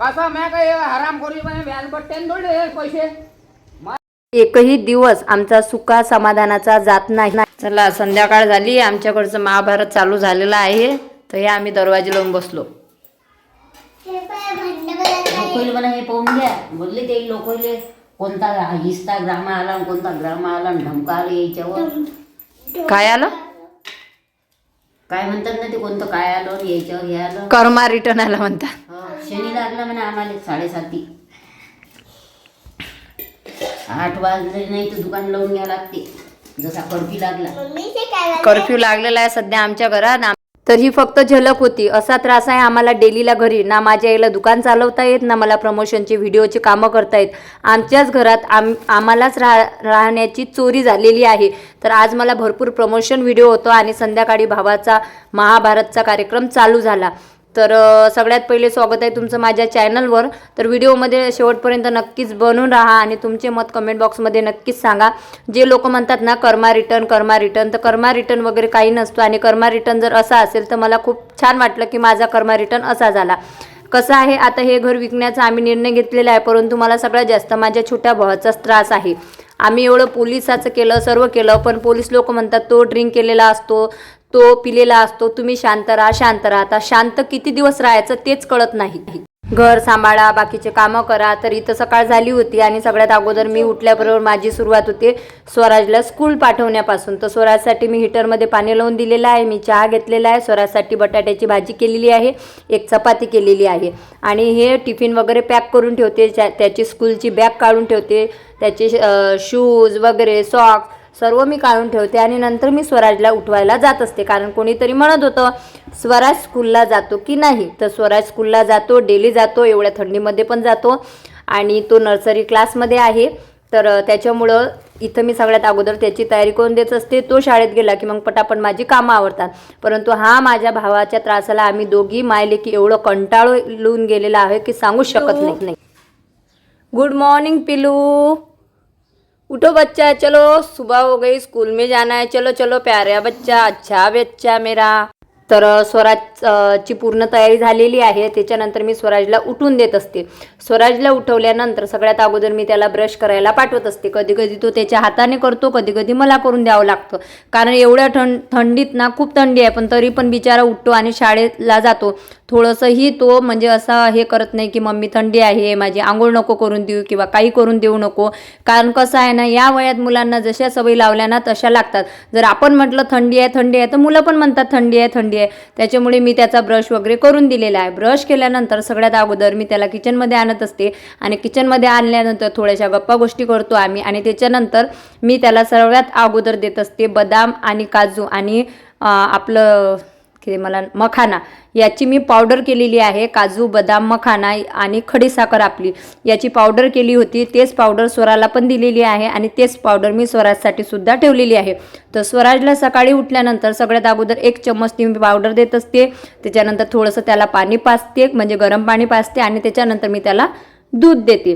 कसं मी काय हराम करू व्याज बट्ट्यान पैसे. एकही दिवस आमचा सुका समाधानाचा जात नाही. चला संध्याकाळ झाली. आमच्याकडचं महाभारत चालू झालेलं आहे. तर हे आम्ही दरवाजे लावून बसलो. हे पाहून घ्या. बोलले ते लोकले कोणता हिस्ता ग्राम आला आणि कोणता ग्राम आला आणि धमका आला याच्यावर. काय आलं? काय म्हणतात ना ते कोणतं काय आलं आणि याच्यावर हे आलं? कर्मा रिटर्न आला म्हणतात. हो, शनी लागला म्हणे आम्हाला साडेसाती आठ वाजले नाही तर दुकान लावून घ्या लागते. जसा कर्फ्यू लागला. कर्फ्यू लागलेला आहे सध्या आमच्या घरात. तर ही फक्त झलक होती. असा त्रास आहे आम्हाला डेलीला घरी. ना माझ्या आईला दुकान चालवता येत ना मला प्रमोशनची व्हिडिओची कामं करता येत. आमच्याच घरात आम आम्हालाच राह राहण्याची चोरी झालेली आहे. तर आज मला भरपूर प्रमोशन व्हिडिओ होतो आणि संध्याकाळी भावाचा महाभारतचा कार्यक्रम चालू झाला. तर सगळ्यात पहिले स्वागत आहे तुमचं माझ्या चॅनलवर. तर व्हिडिओमध्ये शेवटपर्यंत नक्कीच बनून राहा आणि तुमचे मत कमेंट बॉक्समध्ये नक्कीच सांगा. जे लोक म्हणतात ना कर्मा रिटर्न कर्मा रिटर्न तर कर्मा रिटर्न वगैरे काही नसतो आणि कर्मा रिटर्न जर असा असेल तर मला खूप छान वाटलं की माझा कर्मा रिटर्न असा झाला. कसं आहे आता हे घर विकण्याचा आम्ही निर्णय घेतलेला आहे परंतु मला सगळ्यात जास्त माझ्या छोट्या भावाचाच त्रास आहे. आम्ही एवढं पोलिसाचं केलं सर्व केलं पण पोलीस लोक म्हणतात तो ड्रिंक केलेला असतो तो पिलेला असतो तुम्ही शांत राहा शांत राहा. आता शांत किती दिवस राहायचं तेच कळत नाही. घर सांभाळा बाकीचे कामं करा. तर इथं सकाळ झाली होती आणि सगळ्यात अगोदर मी उठल्याबरोबर माझी सुरुवात होते स्वराजला स्कूल पाठवण्यापासून. तर स्वराजसाठी मी हिटरमध्ये पाणी लावून दिलेलं आहे मी चहा घेतलेला आहे. स्वराजसाठी बटाट्याची भाजी केलेली आहे एक चपाती केलेली आहे. आणि हे टिफिन वगैरे पॅक करून ठेवते त्याची स्कूलची बॅग काढून ठेवते. त्याचे शूज वगैरे सॉक्स सर्व मी काढून ठेवते आणि नंतर मी स्वराजला उठवायला जात असते. कारण कोणीतरी म्हणत होतं स्वराज स्कूलला जातो की नाही? तर स्वराज स्कूलला जातो डेली जातो एवढ्या थंडीमध्ये पण जातो आणि तो नर्सरी क्लासमध्ये आहे. तर त्याच्यामुळं इथं मी सगळ्यात अगोदर त्याची तयारी करून देत असते. तो शाळेत गेला की मग पटापट माझी कामं आवडतात परंतु हा माझ्या भावाच्या त्रासाला आम्ही दोघी मायले की एवढं कंटाळून गेलेला आहे की सांगूच शकत नाही. गुड मॉर्निंग पिलू. उठो बच्चा चलो सुबह हो गई स्कूल में जाना है। चलो चलो प्यारा बच्चा अच्छा बच्चा मेरा। तर स्वराजची स्वराज ची पूर्ण तयारी झालेली आहे. त्याच्यानंतर मी स्वराजला उठून देत असते. स्वराजला उठवल्यानंतर सगळ्यात अगोदर मी त्याला ब्रश करायला पाठवत असते. कधी कधी तो त्याच्या हाताने करतो कधी कधी मला करून द्यावं लागतं. कारण एवढ्या थंड थंडीत ना खूप थंडी आहे पण तरी पण बिचारा उठतो आणि शाळेला जातो. थोडंसंही तो म्हणजे असा हे करत नाही की मम्मी थंडी आहे माझी आंघोळ नको करून देऊ किंवा काही करून देऊ नको. कारण कसं आहे ना या वयात मुलांना जशा सवयी लावल्या ना तशा लागतात. जर आपण म्हटलं थंडी आहे थंडी आहे तर मुलं पण म्हणतात थंडी आहे थंडी आहे. त्याच्यामुळे मी त्याचा ब्रश वगैरे करून दिलेला आहे. ब्रश केल्यानंतर सगळ्यात अगोदर मी त्याला किचनमध्ये आणत असते. आणि किचनमध्ये आणल्यानंतर थोड्याशा गप्पा गोष्टी करतो आम्ही. आणि त्याच्यानंतर मी त्याला सर्वात अगोदर देत असते बदाम आणि काजू आणि आपलं की मला मखाना याची मी पावडर केलेली आहे काजू बदाम मखाना आणि खडीसाखर आपली. याची पावडर केली होती तेच पावडर स्वराला पण दिलेली आहे आणि तेच पावडर मी स्वराजसाठी सुद्धा ठेवलेली आहे. तर स्वराजला सकाळी उठल्यानंतर सगळ्यात अगोदर एक चम्मच ती मी पावडर देत असते. त्याच्यानंतर थोडंसं त्याला पाणी पाजते म्हणजे गरम पाणी पाजते आणि त्याच्यानंतर मी त्याला दूध देते.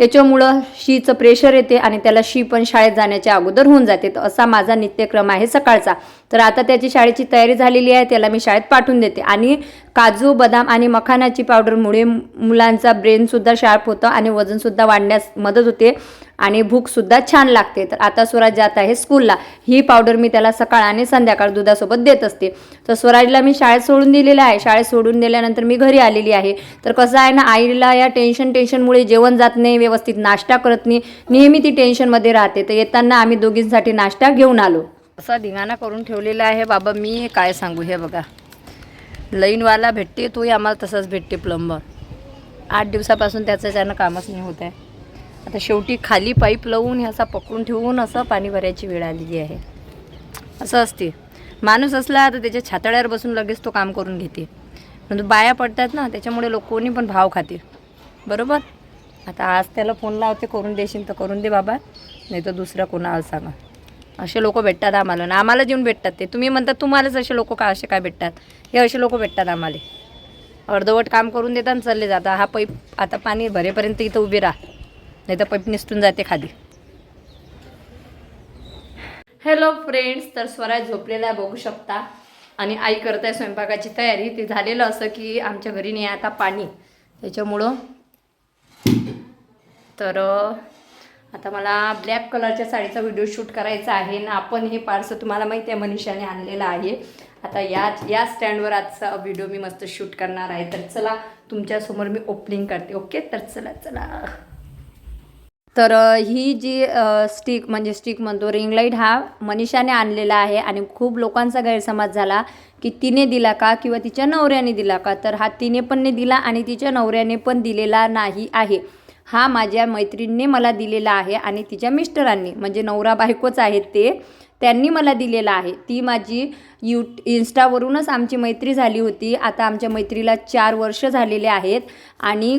त्याच्यामुळं शीचं प्रेशर येते आणि त्याला शी पण शाळेत जाण्याच्या अगोदर होऊन जाते. तर असा माझा नित्यक्रम आहे सकाळचा. तर आता त्याची शाळेची तयारी झालेली आहे त्याला मी शाळेत पाठवून देते. आणि काजू बदाम आणि मखानाची पावडरमुळे मुलांचा ब्रेनसुद्धा शार्प होतं आणि वजनसुद्धा वाढण्यास मदत होते. आणि भूकसुद्धा छान लागते. तर आता स्वराज जात आहे स्कूलला. ही पावडर मी त्याला सकाळ आणि संध्याकाळ दुधासोबत देत असते. तर स्वराजला मी शाळेत सोडून दिलेलं आहे. शाळेत सोडून दिल्यानंतर मी घरी आलेली आहे. तर कसं आहे ना आईला या टेन्शन टेन्शनमुळे जेवण जात नाही व्यवस्थित नाश्ता करत नाही. नेहमी ती टेन्शनमध्ये राहते. तर येताना आम्ही दोघींसाठी नाश्ता घेऊन आलो. असा धिंगाणा करून ठेवलेला आहे. बाबा मी काय सांगू? हे बघा. लईनवाला भेटते तोही आम्हाला तसाच भेटते प्लंबर. आठ दिवसापासून त्याचं त्यानं कामच नाही होत आहे. आता शेवटी खाली पाईप लावून ह्याचा पकडून ठेवून असं पाणी भरायची वेळ आलेली आहे. असं असते. माणूस असला तर त्याच्या छातळ्यावर बसून लगेच तो काम करून घेते. परंतु बाया पडतात ना त्याच्यामुळे लोक कोणी पण भाव खाते. बरोबर? आता आज त्याला फोन लावते करून देशील तर करून दे बाबा नाही तर दुसरा कोणाला सांगा. असे लोक भेटतात आम्हाला ना आम्हाला जेऊन भेटतात ते. तुम्ही म्हणतात तुम्हालाच असे लोक का असे काय भेटतात? हे असे लोक भेटतात आम्हाला. अर्धवट काम करून देतात आणि चालले जातात. हा पैप आता पाणी भरेपर्यंत इथं उभी राहा. नाही तर पैप निसटून जाते खाली. हॅलो फ्रेंड्स तर स्वराज झोपलेला आहे बघू शकता. आणि आई करत आहे स्वयंपाकाची तयारी. ते झालेलं असं की आमच्या घरी नाही आहे आता पाणी. त्याच्यामुळं तर आता मला ब्लॅक कलरच्या साडीचा व्हिडिओ शूट करायचा आहे. ना आपण हे पार्सल तुम्हाला माहिती आहे मनीषाने आणलेलं आहे. आता या या स्टँडवर आजचा व्हिडिओ मी मस्त शूट करणार आहे. तर चला तुमच्यासमोर मी ओपनिंग करते. ओके तर चला चला. तर ही जी स्टिक म्हणजे स्टिक म्हणतो रिंग लाइट हा मनीषाने आणलेला आहे आणि खूप लोकांचा गैरसमज झाला की तिने दिला का किंवा तिच्या नवऱ्याने दिला का? तर हा तिने पण नाही दिला आणि तिच्या नवऱ्याने पण दिलेला नाही आहे. हा माझ्या मैत्रिणीने मला दिलेला आहे आणि तिच्या मिस्टरांनी म्हणजे नवरा बायकोच आहेत ते त्यांनी मला दिलेला आहे. ती माझी यू इन्स्टावरूनच आमची मैत्री झाली होती. आता आमच्या मैत्रीला चार वर्ष झालेले आहेत आणि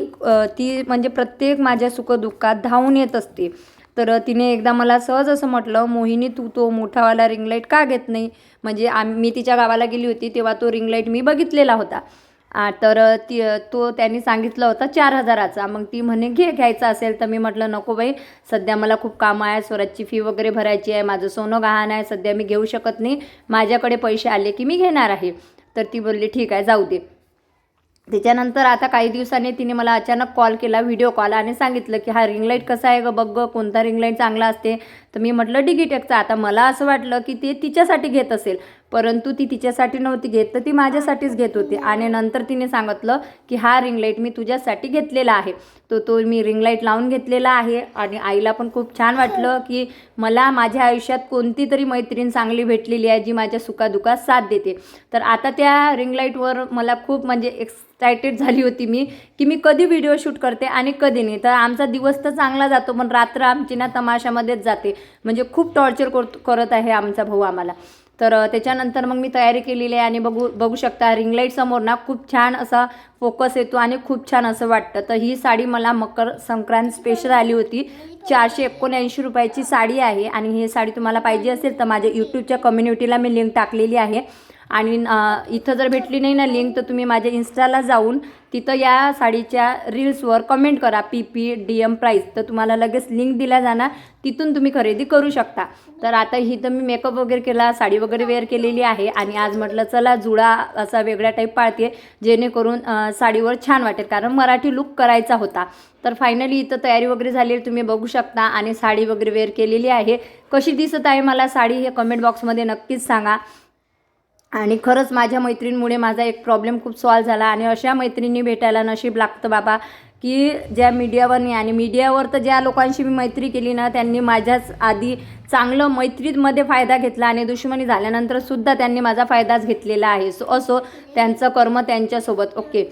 ती म्हणजे प्रत्येक माझ्या सुखदुःखात धावून येत असते. तर तिने एकदा मला सहज असं म्हटलं मोहिनी तू तो मोठावाला रिंग लाइट का घेत नाही? म्हणजे आम मी तिच्या गावाला गेली होती तेव्हा तो रिंग लाइट मी बघितलेला होता. तर ती तो त्यांनी सांगितलं होता चार हजाराचा. मग ती म्हणे घे घ्यायचा असेल तर मी म्हटलं नको बाई सध्या मला खूप कामं आहे स्वराजची फी वगैरे भरायची आहे माझं सोनं गहाण आहे सध्या मी घेऊ शकत नाही माझ्याकडे पैसे आले की मी घेणार आहे. तर ती बोलली ठीक आहे जाऊ दे. त्याच्यानंतर आता काही दिवसांनी तिने मला अचानक कॉल केला व्हिडिओ कॉल आणि सांगितलं की हा रिंग लाइट कसा आहे गं? बघ गं कोणता रिंग लाइट चांगला असते? तर मी म्हटलं डिगिटेकचा आता मला असं वाटलं की ते तिच्यासाठी घेत असेल. परंतु ती तिच्यासाठी नव्हती घेत तर ती माझ्यासाठीच घेत होती. आणि नंतर तिने सांगितलं की हा रिंग लाइट मी तुझ्यासाठी घेतलेला आहे. तो तो मी रिंग लाइट लावून घेतलेला आहे. आणि आईला पण खूप छान वाटलं की मला माझ्या आयुष्यात कोणती तरी मैत्रीण चांगली भेटलेली आहे जी माझ्या सुखादुखात साथ देते. तर आता त्या रिंग लाईटवर मला खूप म्हणजे एक्सायटेड झाली होती मी की मी कधी व्हिडिओ शूट करते आणि कधी नाही. तर आमचा दिवस तर चांगला जातो पण रात्र आमची ना तमाशामध्येच जाते. म्हणजे खूप टॉर्चर करत करत आहे आमचा भाऊ आम्हाला. तर त्याच्यानंतर मग मी तयारी केलेली आहे आणि बघू बघू शकता रिंगलाईट समोर ना खूप छान असा फोकस येतो आणि खूप छान असं वाटतं. तर ही साडी मला मकर संक्रांत स्पेशल आली होती. चारशे एकोणऐंशी रुपयाची साडी आहे आणि ही साडी तुम्हाला पाहिजे असेल तर माझ्या यूट्यूबच्या कम्युनिटीला मी लिंक टाकलेली आहे. आणि इथं जर भेटली नाही ना लिंक तर तुम्ही माझ्या इन्स्टाला जाऊन तिथं या साडीच्या रील्सवर कमेंट करा P P D M price तर तुम्हाला लगेच लिंक दिल्या जाणार. तिथून तुम्ही खरेदी करू शकता. तर आता ही तर मी मेकअप वगैरे केला साडी वगैरे वेअर केलेली आहे आणि आज म्हटलं चला जुळा असा वेगळ्या टाईप पाळते जेणेकरून साडीवर छान वाटेल. कारण मराठी लुक करायचा होता. तर फायनली इथं तयारी वगैरे झाली तुम्ही बघू शकता. आणि साडी वगैरे वेअर केलेली आहे. कशी दिसत आहे मला साडी हे कमेंट बॉक्समध्ये नक्कीच सांगा. आणि खरंच माझ्या मैत्रिणीमुळे माझा एक प्रॉब्लेम खूप सॉल्व झाला. आणि अशा मैत्रिणी भेटायला नशीब लागतं बाबा की ज्या मीडियावर नाही. आणि मीडियावर तर ज्या लोकांशी मी मैत्री केली ना त्यांनी माझ्याच आधी चांगलं मैत्रीमध्ये फायदा घेतला आणि दुश्मनी झाल्यानंतर सुद्धा त्यांनी माझा फायदाच घेतलेला आहे. सो असो त्यांचं कर्म त्यांच्यासोबत. ओके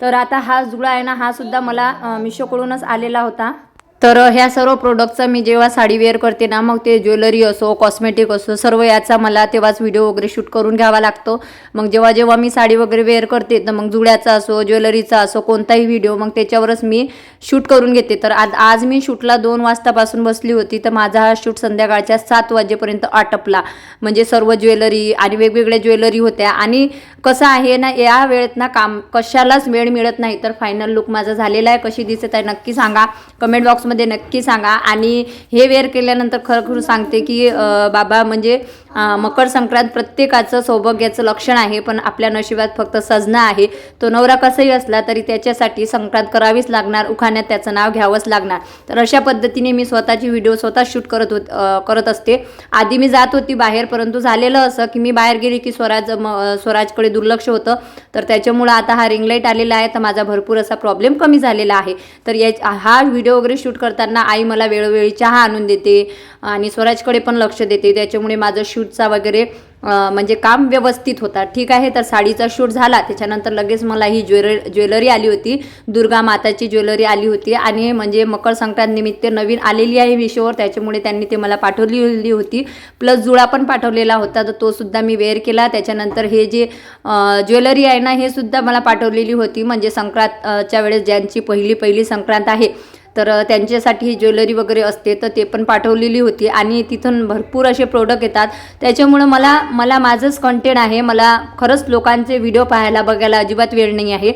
तर आता हा जुळा आहे ना हा सुद्धा मला मिशोकडूनच आलेला होता. तर ह्या सर्व प्रोडक्टचा मी जेव्हा साडी वेअर करते ना मग ते ज्वेलरी असो कॉस्मेटिक असो सर्व याचा मला तेव्हाच व्हिडिओ वगैरे शूट करून घ्यावा लागतो. मग जेव्हा जेव्हा मी साडी वगैरे वेअर करते तर मग जुड्याचा असो ज्वेलरीचा असो कोणताही व्हिडिओ मग त्याच्यावरच मी शूट करून घेते. तर आज आज मी शूटला दोन वाजतापासून बसली होती तर माझा हा शूट संध्याकाळच्या सात वाजेपर्यंत आटपला. म्हणजे सर्व ज्वेलरी आणि वेगवेगळ्या ज्वेलरी होत्या. आणि कसं आहे ना या वेळेत ना काम कशालाच वेळ मिळत नाही. तर फायनल लुक माझा झालेला आहे. कशी दिसत आहे नक्की सांगा. कमेंट बॉक्स कमेंट्समध्ये नक्की सांगा. आणि हे वेअर केल्यानंतर खरं खरं सांगते की बाबा म्हणजे मकर संक्रांत प्रत्येकाचं सौभाग्याचं लक्षण आहे पण आपल्या नशिबात फक्त सजणं आहे. तो नवरा कसाही असला तरी त्याच्यासाठी संक्रांत करावीच लागणार उखाण्यात त्याचं नाव घ्यावंच लागणार. तर अशा पद्धतीने मी स्वतःची व्हिडिओ स्वतः शूट करत होत करत असते. आधी मी जात होती बाहेर परंतु झालेलं असं की मी बाहेर गेली की स्वराज म स्वराजकडे दुर्लक्ष होतं. तर त्याच्यामुळं आता हा रिंगलाईट आलेला आहे तर माझा भरपूर असा प्रॉब्लेम कमी झालेला आहे. तर या हा व्हिडिओ वगैरे शूट करताना आई मला वेळोवेळी चहा आणून देते आणि स्वराजकडे पण लक्ष देते. त्याच्यामुळे माझं शूटचा वगैरे म्हणजे काम व्यवस्थित होता. ठीक आहे तर साडीचा शूट झाला. त्याच्यानंतर लगेच मला ही ज्वेलर ज्वेलरी आली होती. दुर्गा माताची ज्वेलरी आली होती आणि म्हणजे मकर संक्रांत निमित्त नवीन आलेली आहे विशोवर. त्याच्यामुळे त्यांनी ते मला पाठवलेली होती. प्लस जुळा पण पाठवलेला होता तर तो सुद्धा मी वेअर केला. त्याच्यानंतर हे जे ज्वेलरी आहे ना हे सुद्धा मला पाठवलेली होती. म्हणजे संक्रांतच्या वेळेस ज्यांची पहिली पहिली संक्रांत आहे तर त्यांच्यासाठी ही ज्वेलरी वगैरे असते तर ते पण पाठवलेली होती. आणि तिथून भरपूर असे प्रोडक्ट येतात. त्याच्यामुळं मला मला माझंच कंटेंट आहे. मला खरंच लोकांचे व्हिडिओ पाहायला बघायला अजिबात वेळ नाही आहे.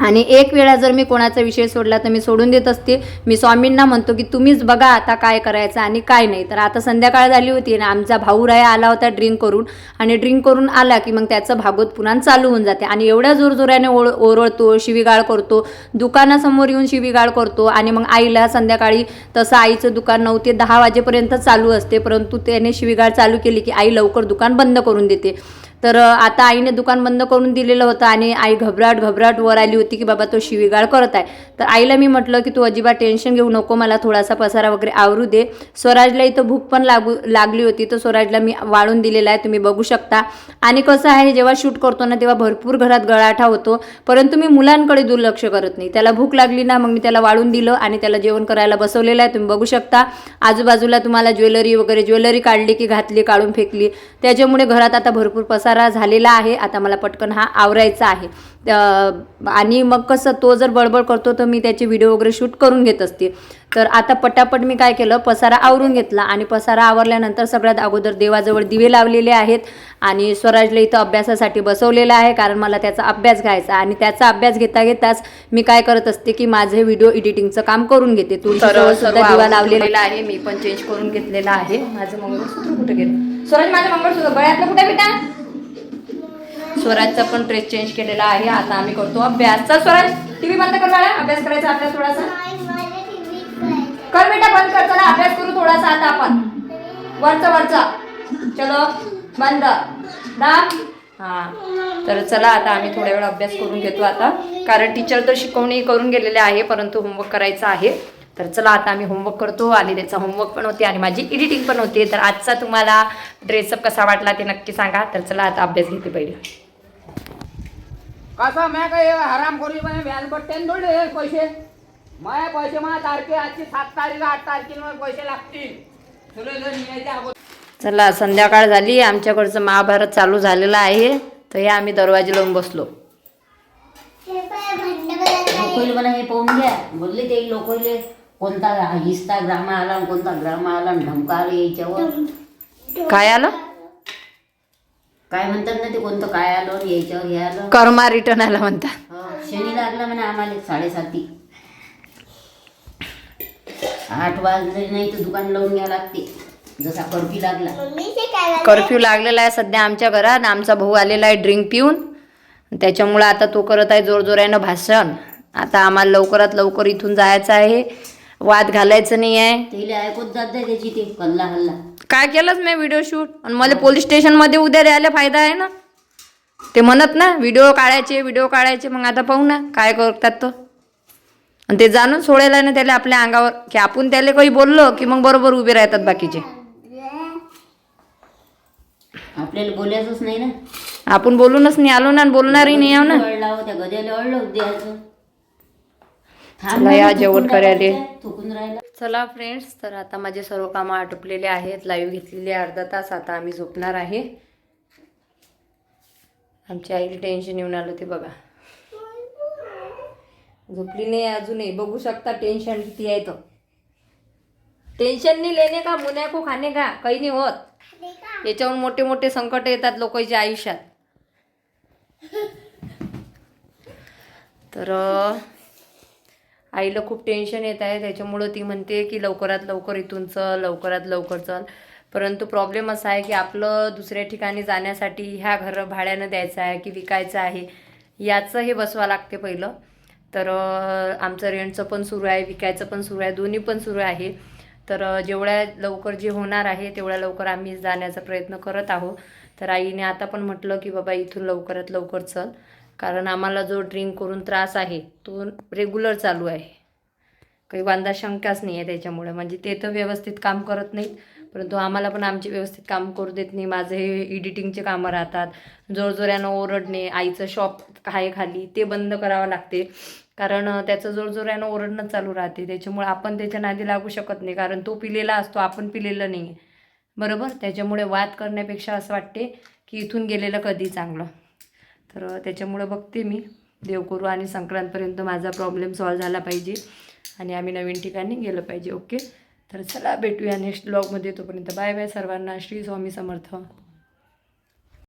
आणि एक वेळा जर मी कोणाचा विषय सोडला तर मी सोडून देत असते. मी स्वामींना म्हणतो की तुम्हीच बघा आता काय करायचं आणि काय नाही. तर आता संध्याकाळ झाली होती आणि आमचा भाऊ राया आला होता ड्रिंक करून. आणि ड्रिंक करून आला की मग त्याचं भागवत पुन्हा चालू होऊन जाते. आणि एवढ्या जोरजोराने ओळ ओरडतो शिवीगाळ करतो. दुकानासमोर येऊन शिवीगाळ करतो. आणि मग आईला संध्याकाळी तसं आईचं दुकान नऊ ते दहा वाजेपर्यंत चालू असते. परंतु त्याने शिवीगाळ चालू केली की आई लवकर दुकान बंद करून देते. तर आता आईने दुकान बंद करून दिलेलं होतं आणि आई घबराट घबराट वर आली होती की बाबा तो शिवीगाळ करत आहे. तर आईला मी म्हटलं की तू अजिबात टेन्शन घेऊ नको मला थोडासा पसारा वगैरे आवरू दे. स्वराजला इथं भूक पण लागू लागली होती तर स्वराजला मी वाळून दिलेला आहे तुम्ही बघू शकता. आणि कसं आहे जेव्हा शूट करतो ना तेव्हा भरपूर घरात गळाठा होतो. परंतु मी मुलांकडे दुर्लक्ष करत नाही. त्याला भूक लागली ना मग मी त्याला वाळून दिलं आणि त्याला जेवण करायला बसवलेलं आहे तुम्ही बघू शकता. आजूबाजूला तुम्हाला ज्वेलरी वगैरे ज्वेलरी काढली की घातली काढून फेकली. त्याच्यामुळे घरात आता भरपूर पसार झालेला आहे. आता मला पटकन हा आवरायचा आहे. आणि मग कसं तो जर बडबड करतो तर मी त्याचे व्हिडिओ वगैरे शूट करून घेत असते. तर आता पटापट मी काय केलं पसारा आवरून घेतला. आणि पसारा आवरल्यानंतर सगळ्यात अगोदर देवाजवळ दिवे लावलेले आहेत आणि स्वराजला इथं अभ्यासासाठी बसवलेलं आहे कारण मला त्याचा अभ्यास घ्यायचा आणि त्याचा अभ्यास घेता घेताच मी काय करत असते की माझे व्हिडिओ एडिटिंगचं काम करून घेते. तुळशीजवळ सुद्धा दिवा लावलेला आहे. मी पण चेंज करून घेतलेला आहे. माझं मंगळसूत्र कुठे गेलं? स्वराज माझं मंगळसूत्र गळ्यातलं कुठे बेटा? स्वराजचा पण ड्रेस चेंज केलेला आहे. आता आम्ही करतो अभ्यास. चल स्वराज टीव्ही बंद कर बाळा. अभ्यास करायचा आपल्याला थोडासा. कर बेटा बंद कर. चला अभ्यास करू थोडासा आता आपण. वरचा वरचा. चलो बंद. दाब. हा. तर चला आता आम्ही थोड्या वेळ अभ्यास करून घेतो आता. कारण टीचर तर शिकवणी करून गेलेले आहे परंतु होमवर्क करायचा आहे. तर चला आता आम्ही होमवर्क करतो. आणि त्याचा होमवर्क पण होते आणि माझी एडिटिंग पण होते. तर आजचा तुम्हाला ड्रेसअप कसा वाटला ते नक्की सांगा. तर चला आता अभ्यास घेते पहिले. कसं मैं काही हराम करी म्हणे व्याज बट्ट्यान थोडे पैसे. माय पैसे मला तारखे आजची सात तारीख आठ तारखेला मला पैसे लागतील. तुला जर निघायच्या अगोदर चला संध्याकाळ झाली. आमच्याकडचं महाभारत चालू झालेलं आहे. तर हे आम्ही दरवाजे लावून बसलो. लोकले मला हे पाहून घ्या. बोलले ते लोकले कोणता हिस्ता ग्रामा आला आणि कोणता ग्रामा आला आणि धमका आला याच्यावर. काय आलं? काय म्हणतात ना ते कोणतं काय आलं आणि याच्यावर हे आलं? कर्मा रिटर्न आला म्हणतात. हो, शनी लागला म्हणे आम्हाला साडेसाती. आठ वाजले नाही तर दुकान लावून घ्या लागते. जसा कर्फ्यू लागला. कर्फ्यू लागलेला आहे सध्या आमच्या घरात. आमचा भाऊ आलेला आहे ड्रिंक पिऊन. त्याच्यामुळं आता तो करत आहे जोरजोरानं भाषण. आता आम्हाला लवकरात लवकर इथून जायचं आहे. वाद घालायचं नाही आहे जात त्याची ते हल्ला काय केलंच मी व्हिडिओ शूट आणि मला पोलीस स्टेशनमध्ये उद्या द्यायला फायदा आहे ना? ते म्हणत ना व्हिडिओ काढायचे व्हिडिओ काढायचे मग आता पाहू ना काय करतात तो. आणि ते जाणून सोडायला ना त्याला आपल्या अंगावर की आपण त्याला काही बोललो की मग बरोबर उभे राहतात बाकीचे. आपल्याला बोलायचंच नाही ना. आपण बोलूनच नाही आलो ना आणि बोलणारही नाही आहो ना. त्या गद्याला अडलं द्यायचं. चला या जेवण करायले. चला फ्रेंड्स तर आता माझे सर्व कामं आटोपलेले आहेत. लाईव्ह घेतलेली अर्धा तास. आता आम्ही झोपणार आहे. आमच्या आईला टेन्शन येऊन आलं ते बघा. झोपली नाही अजूनही. बघू शकता टेन्शन किती आहे तो टेन्शन नाही लेणे का मुन्या को खाणे का? काही नाही होत. याच्याहून मोठे मोठे संकट येतात लोकांच्या आयुष्यात. तर आईला खूप टेन्शन येत आहे. त्याच्यामुळं ती म्हणते की लवकरात लवकर इथून चल लवकरात लवकर चल. परंतु प्रॉब्लेम असा आहे की आपलं दुसऱ्या ठिकाणी जाण्यासाठी ह्या घर भाड्यानं द्यायचं आहे की विकायचं आहे याचं हे बसवा लागते पहिलं. तर आमचं रेंटचं पण सुरू आहे विकायचं पण सुरू आहे दोन्ही पण सुरू आहे. तर जेवढ्या लवकर जे होणार आहे तेवढ्या लवकर आम्ही जाण्याचा प्रयत्न करत आहोत. तर आईने आता पण म्हटलं की बाबा इथून लवकरात लवकर चल. कारण आम्हाला जो ड्रिंक करून त्रास आहे तो रेग्युलर चालू आहे. काही वांदा शंकाच नाही आहे त्याच्यामुळे. म्हणजे ते तर व्यवस्थित काम करत नाहीत परंतु आम्हाला पण आमचे व्यवस्थित काम करू देत नाही. माझे हे एडिटिंगचे कामं राहतात. जोरजोऱ्यानं ओरडणे आईचं शॉप आहे खाली ते बंद करावं लागते. कारण त्याचं जोरजोऱ्यानं ओरडणं चालू राहते. त्याच्यामुळे आपण त्याच्या नादी लागू शकत नाही. कारण तो पिलेला असतो आपण पिलेलं नाही बरोबर? त्याच्यामुळे वाद करण्यापेक्षा असं वाटते की इथून गेलेलं कधी चांगलं? तर त्याच्यामुळं बघते मी देव करू आणि संक्रांतपर्यंत माझा प्रॉब्लेम सॉल्व झाला पाहिजे आणि आम्ही नवीन ठिकाणी गेलं पाहिजे ओके तर चला भेटूया नेक्स्ट ब्लॉगमध्ये तोपर्यंत बाय बाय सर्वांना. श्री स्वामी समर्थ.